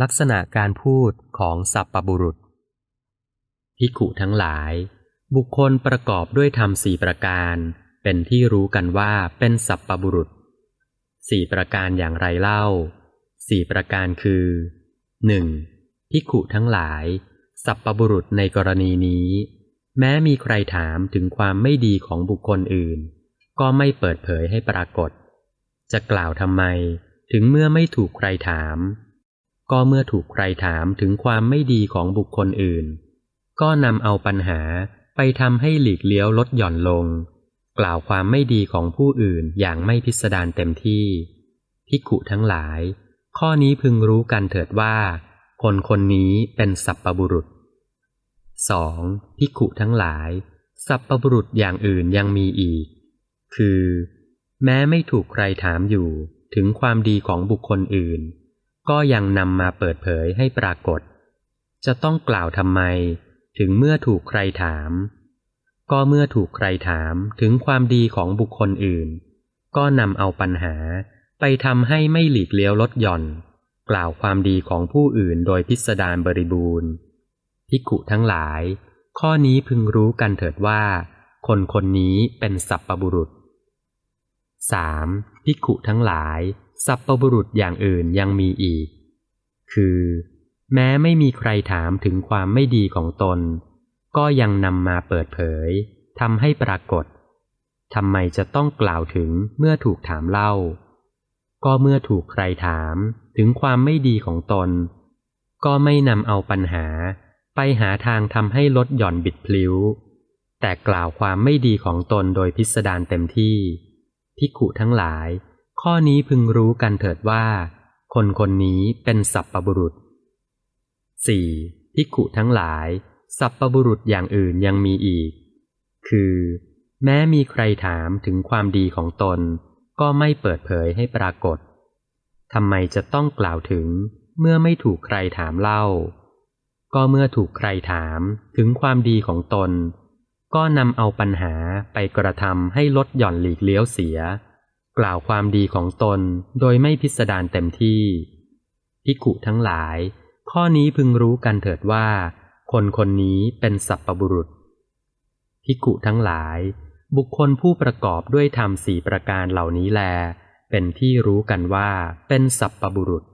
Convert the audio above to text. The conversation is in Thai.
ลักษณะการพูดของสัพปบุรุษภิกขุทั้งหลาย บุคคลประกอบด้วยธรรมสี่ประการ เป็นที่รู้กันว่าเป็นสัพปบุรุษสี่ประการอย่างไรเล่าสี่ประการคือหนึ่งภิกขุทั้งหลาย สัพปบุรุษในกรณีนี้ แม้มีใครถามถึงความไม่ดีของบุคคลอื่น ก็ไม่เปิดเผยให้ปรากฏ จะกล่าวทำไมถึงเมื่อไม่ถูกใครถาม ก็เมื่อถูกใครถามถึงความไม่ดีของบุคคลอื่น ก็นำเอาปัญหาไปทำให้หลีกเลี้ยวลดหย่อนลง กล่าวความไม่ดีของผู้อื่นอย่างไม่พิสดารเต็มที่ภิกุทั้งหลาย ข้อนี้พึงรู้กันเถิดว่า คนคนนี้เป็นสัพปบุรุษ 2. ภิกุทั้งหลาย สัพปบุรุษอย่างอื่นยังมีอีก คือ แม้ไม่ถูกใครถามอยู่ถึงความดีของบุคคลอื่น ก็ยังนำมาเปิดเผยให้ปรากฏ จะต้องกล่าวทำไมถึงเมื่อถูกใครถาม ก็เมื่อถูกใครถามถึงความดีของบุคคลอื่น ก็นำเอาปัญหาไปทำให้ไม่หลีกเลี้ยวลดหย่อน กล่าวความดีของผู้อื่นโดยพิสดารบริบูรณ์ภิกขุทั้งหลาย ข้อนี้พึงรู้กันเถิดว่า คนคนนี้เป็นสัพปบุรุษ 3. ภิกขุทั้งหลาย สัพปบุรุษอย่างอื่นยังมีอีก คือ แม้ไม่มีใครถามถึงความไม่ดีของตน ก็ยังนำมาเปิดเผยทำให้ปรากฏทำไมจะต้องกล่าวถึงเมื่อถูกถามเล่า ก็เมื่อถูกใครถามถึงความไม่ดีของตน ก็ไม่นำเอาปัญหาไปหาทางทำให้ลดหย่อนบิดพลิ้ว แต่กล่าวความไม่ดีของตนโดยพิสดารเต็มที่ภิกขุทั้งหลาย ข้อนี้พึงรู้กันเถิดว่า คนคนนี้เป็นสัพปบุรุษ 4. ภิกขุทั้งหลาย สัพปบุรุษอย่างอื่นยังมีอีก คือ แม้มีใครถามถึงความดีของตน ก็ไม่เปิดเผยให้ปรากฏทำไมจะต้องกล่าวถึงเมื่อไม่ถูกใครถามเล่า ก็เมื่อถูกใครถามถึงความดีของตน ก็นำเอาปัญหาไปกระทำให้ลดหย่อนหลีกเลี้ยวเสีย กล่าวความดีของตนโดยไม่พิสดารเต็มที่ พิกุทั้งหลาย ข้อนี้พึงรู้กันเถิดว่า คนคนนี้เป็นสัพปบุรุษ พิกุทั้งหลาย บุคคลผู้ประกอบด้วยธรรมสี่ประการเหล่านี้แล เป็นที่รู้กันว่าเป็นสัพปบุรุษ